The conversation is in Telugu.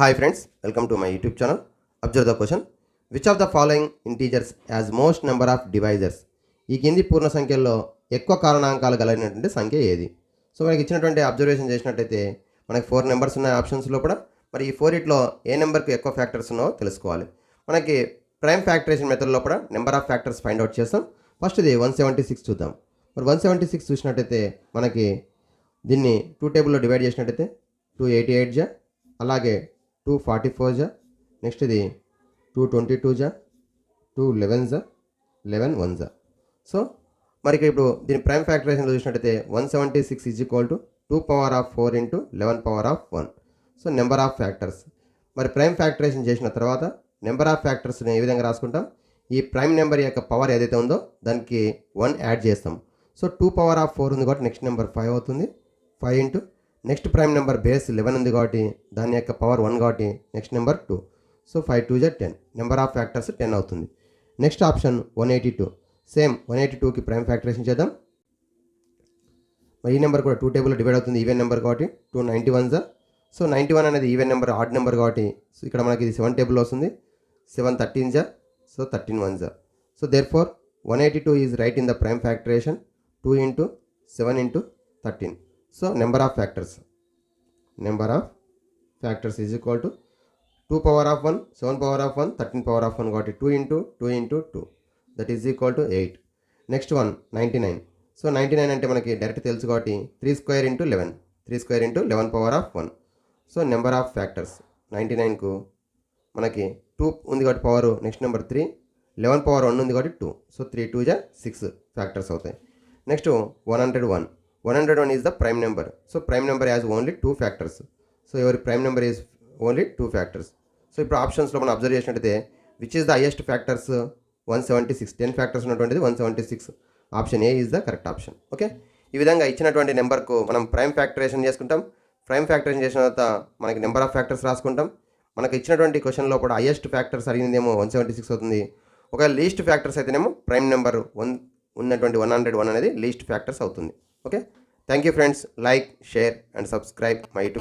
Hi friends welcome to my YouTube channel observe the question which of the following integers has most number of divisors ఈ కింది పూర్ణ సంఖ్యల్లో ఎక్కువ కారణాంకాలు కలిగినటువంటి సంఖ్య ఏది? సో మనకి ఇచ్చినటువంటి అబ్జర్వేషన్ చేసినట్టయితే మనకి ఫోర్ నెంబర్స్ ఉన్నాయి ఆప్షన్స్ లోపల. మరి ఈ ఫోర్ ఇట్లో ఏ నెంబర్కి ఎక్కువ ఫ్యాక్టర్స్ ఉన్నాయో తెలుసుకోవాలి. మనకి ప్రైమ్ ఫ్యాక్టరేషన్ మెథడ్ లోపల number of factors find out చేస్తాం. ఫస్ట్ ఇది వన్ సెవెంటీ సిక్స్ చూద్దాం. మరి వన్ సెవెంటీ సిక్స్ చూసినట్టయితే మనకి దీన్ని టూ టేబుల్లో డివైడ్ చేసినట్టయితే టూ ఎయిటీ ఎయిట్ జా? అలాగే టూ ఫార్టీ ఫోర్ జా నెక్స్ట్ ఇది టూ ట్వంటీ టూ జా టూ లెవెన్ జా లెవెన్ వన్ జా సో మరి ఇక్కడ ఇప్పుడు దీని ప్రైమ్ ఫ్యాక్టరైజేషన్లో చూసినట్టయితే one seventy six is equal to two power of four into eleven power of one so number of factors మరి ప్రైమ్ ఫ్యాక్టరేషన్ చేసిన తర్వాత నెంబర్ ఆఫ్ ఫ్యాక్టర్స్ని ఏ విధంగా రాసుకుంటాం? ఈ ప్రైమ్ నెంబర్ యొక్క పవర్ ఏదైతే ఉందో దానికి వన్ యాడ్ చేస్తాం. So two power of four ఉంది కాబట్టి నెక్స్ట్ నెంబర్ ఫైవ్ అవుతుంది. Five into next prime number base eleven ఉంది కాబట్టి దాని యొక్క పవర్ వన్ కాబట్టి next number two. So five two Z ten. Number of factors ten అవుతుంది. Next option one eighty two. Same one eighty టూకి ప్రైమ్ ఫ్యాక్టరేషన్ చేద్దాం. మరి ఈ నెంబర్ కూడా టూ టేబుల్లో డివైడ్ అవుతుంది. ఈవెన్ నెంబర్ కాబట్టి టూ నైంటీ వన్ జా సో నైంటీ వన్ అనేది ఈవెన్ నెంబర్ ఆడ్ నెంబర్ కాబట్టి సో ఇక్కడ మనకి ఇది సెవెన్ టేబుల్ వస్తుంది. సెవెన్ థర్టీన్ జా సో థర్టీన్ వన్ జా so therefore one eighty two is right in the prime factorisation two into seven into thirteen so number of factors. Number of factors is equal to two power of one seven power of one thirteen power of one కాబట్టి two into two into two that is equal to eight next one ninety nine so ninety nine అంటే మనకి డైరెక్ట్ తెలుసు కాబట్టి three square into eleven three square into eleven power of one so number of factors ninety నైన్కు మనకి టూ ఉంది కాబట్టి power next number three eleven power one ఉంది కాబట్టి టూ సో త్రీ టూ జా సిక్స్ ఫ్యాక్టర్స్ అవుతాయి. Next one hundred one one hundred one is the prime number so prime number has only two factors so ఎవరి prime number is only two factors so ఇప్పుడు ఆప్షన్స్లో మనం అబ్జర్వ్ చేసినట్టయితే which is the highest factors one seventy six ten factors ఉన్నటువంటిది one seventy six option A is the correct option okay ఈ విధంగా ఇచ్చినటువంటి నెంబర్కు మనం ప్రైమ్ ఫ్యాక్టరేషన్ చేసుకుంటాం. ప్రైమ్ ఫ్యాక్టరేషన్ చేసిన తర్వాత మనకి నెంబర్ ఆఫ్ ఫ్యాక్టర్స్ రాసుకుంటాం. మనకి ఇచ్చినటువంటి క్వశ్చన్లో కూడా హైయెస్ట్ ఫ్యాక్టర్స్ అడిగిందేమో వన్ సెవెంటీ సిక్స్ అవుతుంది. ఒక లీస్ట్ ఫ్యాక్టర్స్ అయితేనేమో ప్రైమ్ నెంబర్ వన్ ఉన్నటువంటి వన్ హండ్రెడ్ వన్ అనేది లీస్ట్ ఫ్యాక్టర్స్ అవుతుంది. okay? Thank you friends. Like share and subscribe my youtube